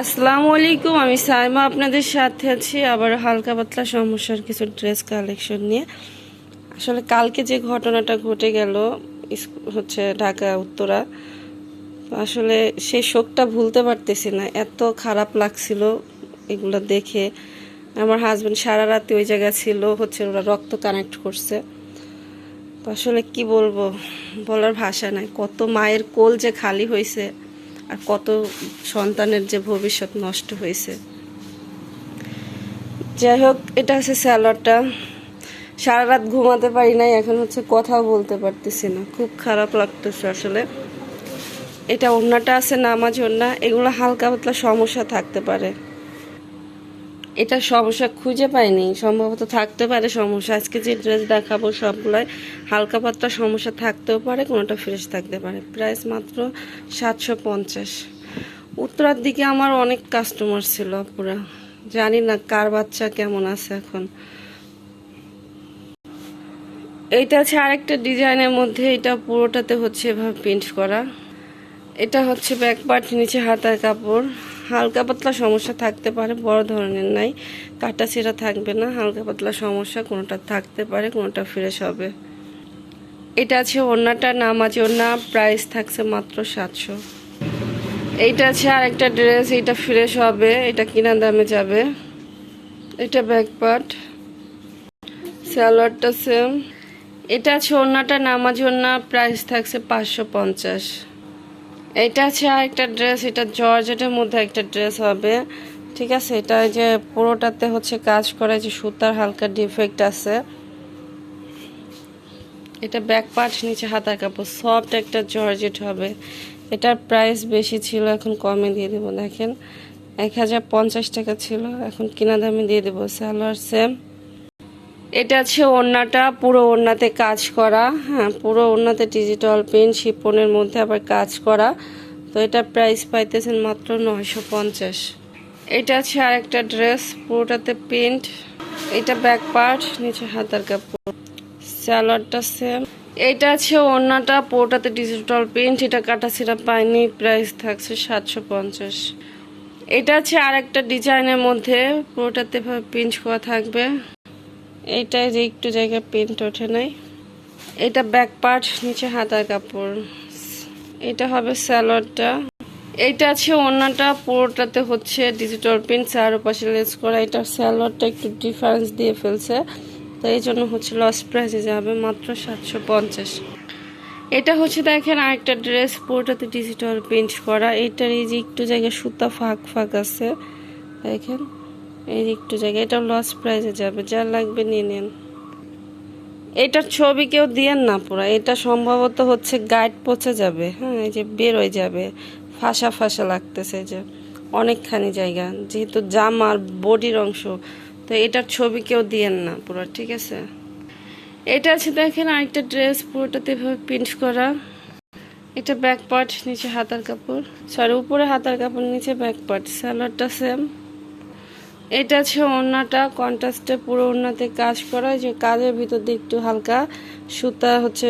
আসসালামু আলাইকুম, আমি সাইমা আপনাদের সাথে আছি আবার হালকা পাতলা সমস্যার কিছু ড্রেস কালেকশন নিয়ে। আসলে কালকে যে ঘটনাটা ঘটে গেল হচ্ছে ঢাকা, উত্তরা, আসলে সেই শোকটা ভুলতে পারতেছি না। এত খারাপ লাগছিল এগুলো দেখে। আমার হাজব্যান্ড সারা রাতে ওই জায়গায় ছিল, হচ্ছে ওরা রক্ত কানেক্ট করছে। তো আসলে কি বলব, বলার ভাষা নাই। কত মায়ের কোল যে খালি হয়েছে আর কত সন্তানের যে ভবিষ্যৎ নষ্ট হয়েছে। যাই হোক, এটা আছে স্যালাডটা। সারা রাত ঘুমাতে পারি নাই, এখন হচ্ছে কথাও বলতে পারতেছি না। খুব খারাপ লাগতেছে আসলে। এটা অন্যটা আছে নামাজ অন্যা এগুলো হালকা পাতলা সমস্যা থাকতে পারে। এটা সমস্যা খুঁজে পাইনি। সম্ভবত থাকতে পারে সমস্যা। আজকে যে ড্রেস দেখাবো সবগুলাই, হালকা পাতলা সমস্যা থাকতেও পারে, কোনোটা ফ্রেশ থাকতে পারে। প্রাইস মাত্র সাতশো পঞ্চাশ। উত্তরার দিকে আমার অনেক কাস্টমার ছিল পুরা জানি না কার বাচ্চা কেমন আছে এখন। এইটা আছে আরেকটা ডিজাইনের মধ্যে, এটা পুরোটাতে হচ্ছে এভাবে প্রিন্ট করা। এটা হচ্ছে ব্যাক পার্ট নিচে হাতার কাপড়। হালকা পাতলা সমস্যা থাকতে পারে, বড় ধরনের নাই। কাটা ছেঁড়া থাকবে না, হালকা পাতলা সমস্যা, কোনোটা থাকতে পারে, কোনোটা ফ্রেশ হবে। এটা আছে ওড়নাটা, নাম আছে ওড়না প্রাইস থাকছে মাত্র সাতশো। এইটা আছে আরেকটা ড্রেস এটা ফ্রেশ হবে, এটা কিনা দামে যাবে। এটা ব্যাক পার্ট স্যালোয়ারটা সেম এটা আছে ওড়নাটা নামাজ ওড়না প্রাইস থাকছে পাঁচশো পঞ্চাশ। এটা আছে আরেকটা ড্রেস এটা জর্জেটের মধ্যে একটা ড্রেস হবে। ঠিক আছে? এটা যে পুরোটাতে হচ্ছে কাজ করা যে সুতার হালকা ডিফেক্ট আছে। এটা ব্যাক পার্ট নিচে হাতার কাপড় সফট একটা জর্জেট হবে। এটার প্রাইস বেশি ছিল, এখন কমে দিয়ে দেবো, দেখেন। এক হাজার পঞ্চাশ টাকা ছিল, এখন কিনা দামে দিয়ে দেবো। সালোয়ার সেম এটা আছে ওড়নাটা, পুরো ওড়নাতে কাজ করা। হ্যাঁ পুরো ওড়নাতে ডিজিটাল পেন শিপনের মধ্যে আবার কাজ করা। তো এটা প্রাইস পাইতেছেন মাত্র নয়শো পঞ্চাশ। এটা আছে আরেকটা ড্রেস পুরোটাতে প্রিন্ট এটা ব্যাক পার্ট নিচে হাতার কাপড়। স্যালাডটা সেম এটা আছে ওড়নাটা, পুরোটাতে ডিজিটাল প্রিন্ট এটা কাটা ছিঁড়া পাইনি প্রাইস থাকছে সাতশো পঞ্চাশ। এটা আছে আরেকটা ডিজাইনের মধ্যে, পুরোটাতে প্রিন্ট করা থাকবে। এইটাই যে একটু জায়গায় পেন্ট ওঠে নাই। এটা ব্যাক পার্ট নিচে হাতার কাপড়। এটা হবে স্যালোয়ারটা এইটা আছে অন্যটা পুরোটাতে হচ্ছে ডিজিটাল প্রিন্ট চারপাশে লেস করা। এটা স্যালোয়ারটা একটু ডিফারেন্স দিয়ে ফেলছে। তো এই জন্য হচ্ছে লস প্রাইসে যাবে মাত্র সাতশো পঞ্চাশ। এটা হচ্ছে দেখেন আরেকটা ড্রেস পুরোটাতে ডিজিটাল প্রিন্ট করা। এটার এই যে একটু জায়গায় সুতা ফাঁক ফাঁক আছে। দেখেন। এই একটু জায়গা, এটা লস প্রাইসে যাবে, যা লাগবে নিয়ে নেন। এটার ছবি কেউ দিয়েন না পুরা, এটা সম্ভবত হচ্ছে গাইড পচে যাবে হ্যাঁ এই যে বেরোয় যাবে, ফাঁসা ফাঁসা লাগতেছে যে, অনেকখানি জায়গা, যেহেতু জামার বডির অংশ, তো এটার ছবি কেউ দিয়েন না পুরো, ঠিক আছে? এটা আছে দেখেন আরেকটা ড্রেস পুরোটাতে এভাবে প্রিন্ট করা, এটা ব্যাক পার্ট নিচে হাতার কাপড় সরি উপরে হাতার কাপড়, নিচে ব্যাক পার্ট স্যালোয়ারটা সেম এটা আছে ওড়নাটা কন্ট্রাস্টে পুরো ওড়নাতে কাজ করা। যে কাজের ভিতর দিয়ে একটু হালকা সুতা হচ্ছে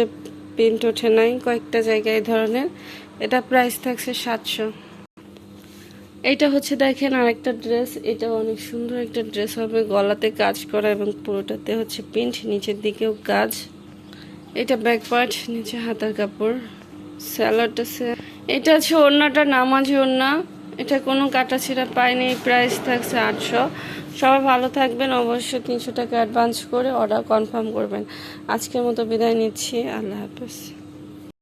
প্রিন্ট ওঠে নাই কয়েকটা জায়গায় এই ধরনের। এটা প্রাইস থাকছে সাতশো। এটা হচ্ছে দেখেন আরেকটা ড্রেস এটা অনেক সুন্দর একটা ড্রেস হবে। গলাতে কাজ করা এবং পুরোটাতে হচ্ছে প্রিন্ট নিচের দিকেও কাজ। এটা ব্যাক পার্ট নিচে হাতার কাপড়। স্যালাডটা সে এটা হচ্ছে ওড়নাটা, নামাজ ওড়না। এটা কোনো কাটা ছিঁড়া পায়নি প্রাইস থাকছে আটশো। সবাই ভালো থাকবেন, অবশ্যই তিনশো টাকা অ্যাডভান্স করে অর্ডার কনফার্ম করবেন। আজকের মতো বিদায় নিচ্ছি, আল্লাহ হাফেজ।